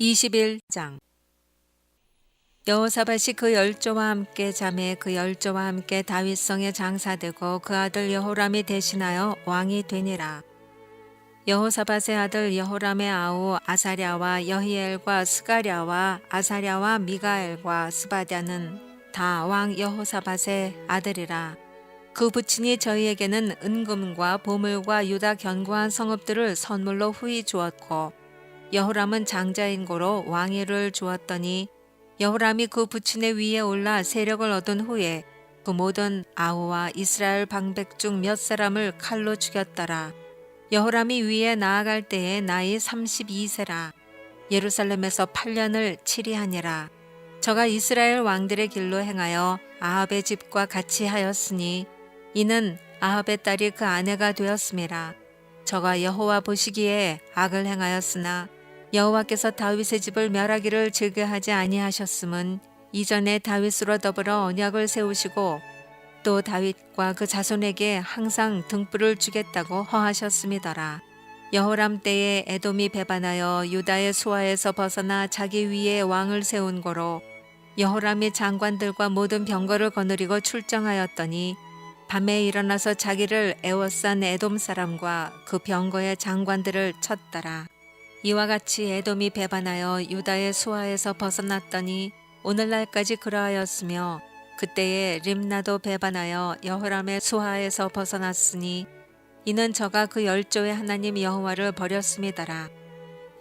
21장 여호사밧이 그 열조와 함께 잠에 그 열조와 함께 다윗성에 장사되고 그 아들 여호람이 대신하여 왕이 되니라. 여호사밧의 아들 여호람의 아우 아사랴와 여히엘과 스가랴와 아사랴와 미가엘과 스바랴는 다 왕 여호사밧의 아들이라. 그 부친이 저희에게는 은금과 보물과 유다 견고한 성읍들을 선물로 후히 주었고 여호람은 장자인 고로 왕위를 주었더니 여호람이 그 부친의 위에 올라 세력을 얻은 후에 그 모든 아우와 이스라엘 방백 중 몇 사람을 칼로 죽였더라. 여호람이 위에 나아갈 때에 나이 32세라. 예루살렘에서 8년을 치리하니라. 저가 이스라엘 왕들의 길로 행하여 아합의 집과 같이 하였으니 이는 아합의 딸이 그 아내가 되었음이라. 저가 여호와 보시기에 악을 행하였으나 여호와께서 다윗의 집을 멸하기를 즐겨하지 아니하셨음은 이전에 다윗으로 더불어 언약을 세우시고 또 다윗과 그 자손에게 항상 등불을 주겠다고 허하셨음이더라. 여호람 때에 에돔이 배반하여 유다의 수하에서 벗어나 자기 위에 왕을 세운 거로 여호람이 장관들과 모든 병거를 거느리고 출정하였더니 밤에 일어나서 자기를 애워싼 에돔 사람과 그 병거의 장관들을 쳤더라. 이와 같이 에돔이 배반하여 유다의 수하에서 벗어났더니 오늘날까지 그러하였으며 그때에 림나도 배반하여 여호람의 수하에서 벗어났으니 이는 저가 그 열조의 하나님 여호와를 버렸음이더라.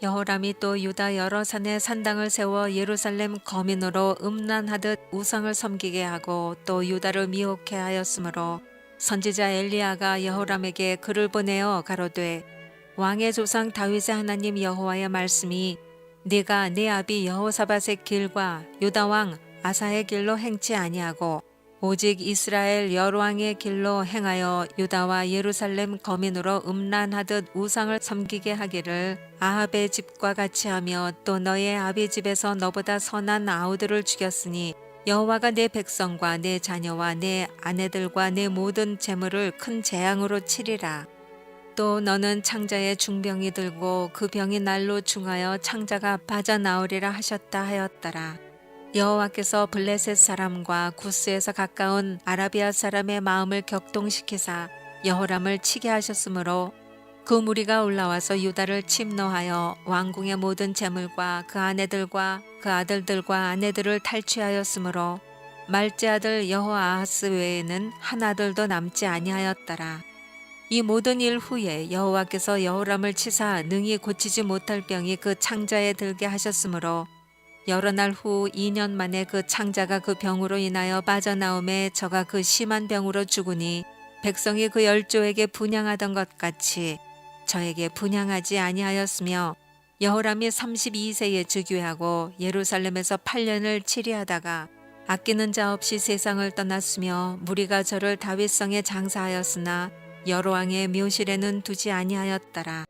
여호람이 또 유다 여러 산에 산당을 세워 예루살렘 거민으로 음란하듯 우상을 섬기게 하고 또 유다를 미혹해 하였으므로 선지자 엘리야가 여호람에게 글을 보내어 가로되 왕의 조상 다윗의 하나님 여호와의 말씀이 네가 네 아비 여호사밧의 길과 유다 왕 아사의 길로 행치 아니하고 오직 이스라엘 여왕의 길로 행하여 유다와 예루살렘 거민으로 음란하듯 우상을 섬기게 하기를 아합의 집과 같이 하며 또 너의 아비 집에서 너보다 선한 아우들을 죽였으니 여호와가 내 백성과 내 자녀와 내 아내들과 내 모든 재물을 큰 재앙으로 치리라. 또 너는 창자의 중병이 들고 그 병이 날로 중하여 창자가 빠져 나오리라 하셨다 하였더라. 여호와께서 블레셋 사람과 구스에서 가까운 아라비아 사람의 마음을 격동시키사 여호람을 치게 하셨으므로 그 무리가 올라와서 유다를 침노하여 왕궁의 모든 재물과 그 아내들과 그 아들들과 아내들을 탈취하였으므로 말제 아들 여호아하스 외에는 한 아들도 남지 아니하였더라. 이 모든 일 후에 여호와께서 여호람을 치사 능히 고치지 못할 병이 그 창자에 들게 하셨으므로 여러 날 후 2년 만에 그 창자가 그 병으로 인하여 빠져나옴에 저가 그 심한 병으로 죽으니 백성이 그 열조에게 분양하던 것 같이 저에게 분양하지 아니하였으며 여호람이 32세에 즉위하고 예루살렘에서 8년을 치리하다가 아끼는 자 없이 세상을 떠났으며 무리가 저를 다윗성에 장사하였으나 여로왕의 묘실에는 두지 아니하였더라.